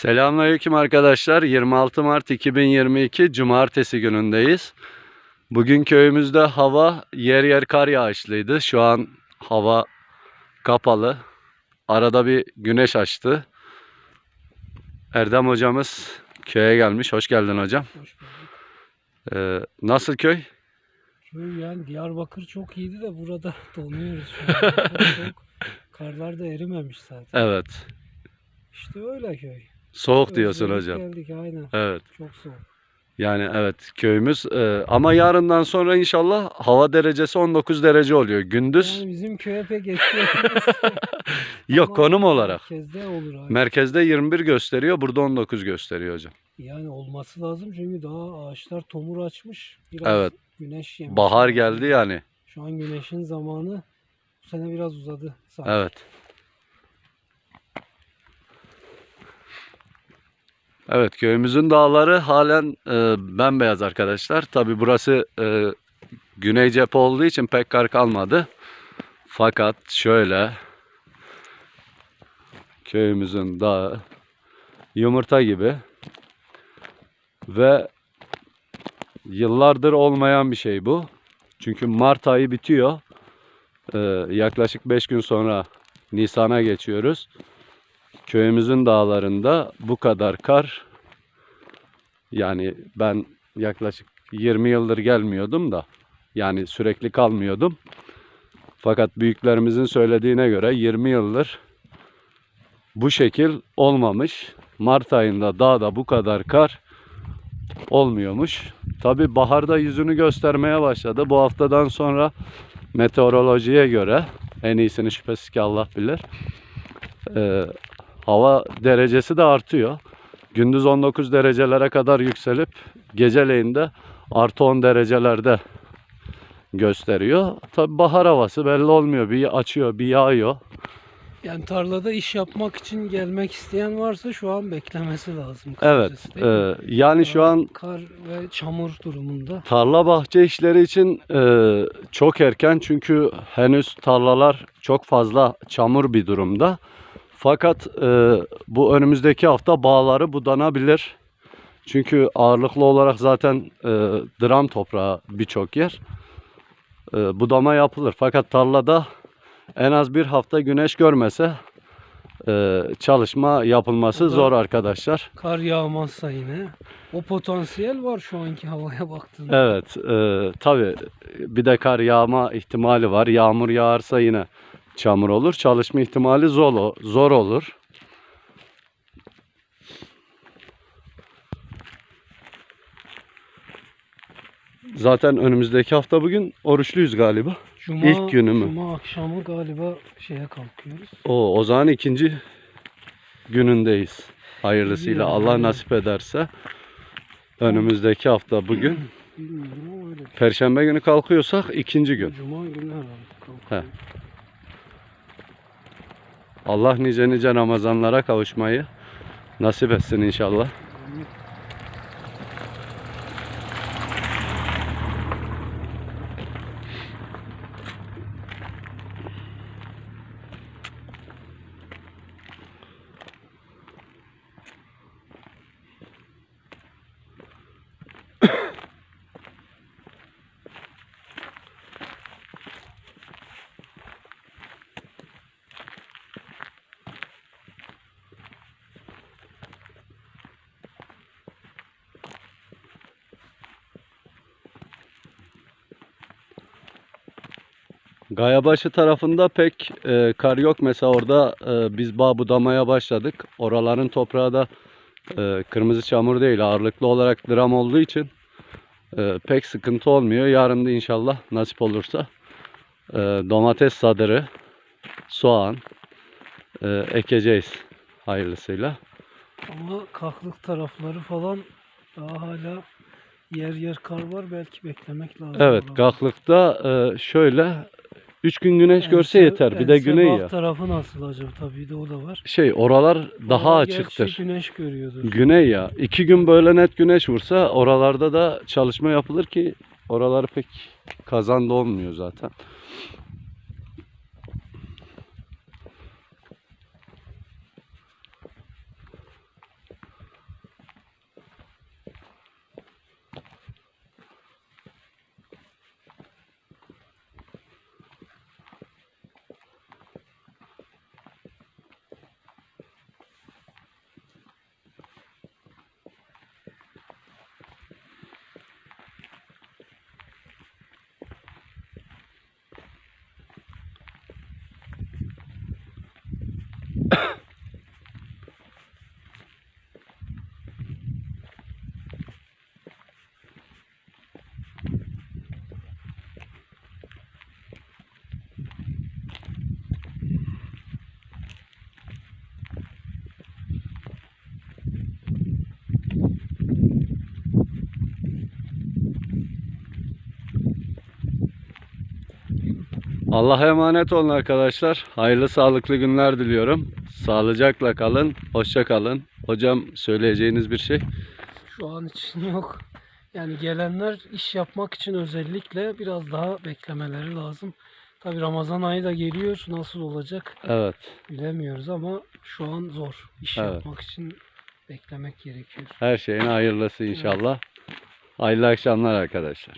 Selamünaleyküm arkadaşlar. 26 Mart 2022 Cumartesi günündeyiz. Bugün köyümüzde hava yer yer kar yağışlıydı. Şu an hava kapalı. Arada bir güneş açtı. Erdem hocamız köye gelmiş. Hoş geldin hocam. Hoş bulduk. Ee, nasıl köy? Köy yani Diyarbakır çok iyiydi de burada donuyoruz şu an. Çok soğuk. Karlar da erimemiş zaten. Evet. İşte öyle köy. Soğuk diyorsun hocam. Geldik aynen. Evet. Çok soğuk. Yani evet köyümüz e, ama yarından sonra inşallah hava derecesi 19 derece oluyor. Gündüz Yani bizim köye pek etki yok Ama konum olarak. Merkezde olur abi. Merkezde 21 gösteriyor, burada 19 gösteriyor hocam. yani olması lazım çünkü daha ağaçlar tomur açmış. Biraz Evet. güneş yemiş. Bahar geldi yani. Şu an güneşin zamanı bu sene biraz uzadı sanki. Evet. Evet köyümüzün dağları halen e, bembeyaz arkadaşlar. Tabi burası e, güney cephe olduğu için pek kar kalmadı. Fakat şöyle köyümüzün dağı yumurta gibi ve yıllardır olmayan bir şey bu. Çünkü Mart ayı bitiyor. Ee, yaklaşık 5 gün sonra Nisan'a geçiyoruz. Köyümüzün dağlarında bu kadar kar yani ben yaklaşık 20 yıldır gelmiyordum da yani sürekli kalmıyordum. Fakat büyüklerimizin söylediğine göre 20 yıldır bu şekil olmamış. Mart ayında dağda bu kadar kar olmuyormuş. Tabi baharda yüzünü göstermeye başladı. Bu haftadan sonra meteorolojiye göre en iyisini şüphesiz ki Allah bilir. Hava derecesi de artıyor. Gündüz 19 derecelere kadar yükselip geceleyin de artı 10 derecelerde gösteriyor. Tabi bahar havası belli olmuyor. Bir açıyor, bir yağıyor. Yani tarlada iş yapmak için gelmek isteyen varsa şu an beklemesi lazım. Evet. e, yani şu an kar ve çamur durumunda. Tarla bahçe işleri için e, çok erken çünkü henüz tarlalar çok fazla çamur bir durumda. Fakat e, bu önümüzdeki hafta bağları budanabilir. Çünkü ağırlıklı olarak zaten e, dram toprağı birçok yer. E, budama yapılır. Fakat tarlada en az bir hafta güneş görmese e, çalışma yapılması da- zor arkadaşlar. Kar yağmazsa yine. O potansiyel var şu anki havaya baktığında. Evet, e, tabii bir de kar yağma ihtimali var. Yağmur yağarsa yine çamur olur. Çalışma ihtimali zor, olur. Zaten önümüzdeki hafta bugün oruçluyuz galiba. Cuma, İlk günü mü? Cuma akşamı galiba şeye kalkıyoruz. O, o zaman ikinci günündeyiz. Hayırlısıyla Bilmiyorum, Allah nasip ederse önümüzdeki hafta bugün Bilmiyorum. Perşembe günü kalkıyorsak ikinci gün. Cuma günü herhalde kalkıyoruz. Allah nice nice Ramazanlara kavuşmayı nasip etsin inşallah. Gayabaşı tarafında pek e, kar yok. Mesela orada e, biz bağ budamaya başladık. Oraların toprağı da e, kırmızı çamur değil. Ağırlıklı olarak dram olduğu için e, pek sıkıntı olmuyor. Yarın da inşallah nasip olursa e, domates sadırı, soğan e, ekeceğiz hayırlısıyla. Ama kaklık tarafları falan daha hala yer yer kar var. Belki beklemek lazım. Evet. Gaklık'ta e, şöyle 3 gün güneş Ense- görse yeter. Bir de güney ya. tarafı nasıl acaba? Tabii de o da var. Şey oralar daha Oralar gerçi açıktır. güneş görüyordur. Güney ya. iki gün böyle net güneş vursa oralarda da çalışma yapılır ki oralar pek kazan da olmuyor zaten. Allah'a emanet olun arkadaşlar. Hayırlı sağlıklı günler diliyorum. Sağlıcakla kalın. Hoşça kalın. Hocam söyleyeceğiniz bir şey. Şu an için yok. Yani gelenler iş yapmak için özellikle biraz daha beklemeleri lazım. Tabi Ramazan ayı da geliyor. Nasıl olacak Evet. bilemiyoruz ama şu an zor. İş Evet. yapmak için beklemek gerekiyor. Her şeyin hayırlısı inşallah. Hayırlı akşamlar arkadaşlar.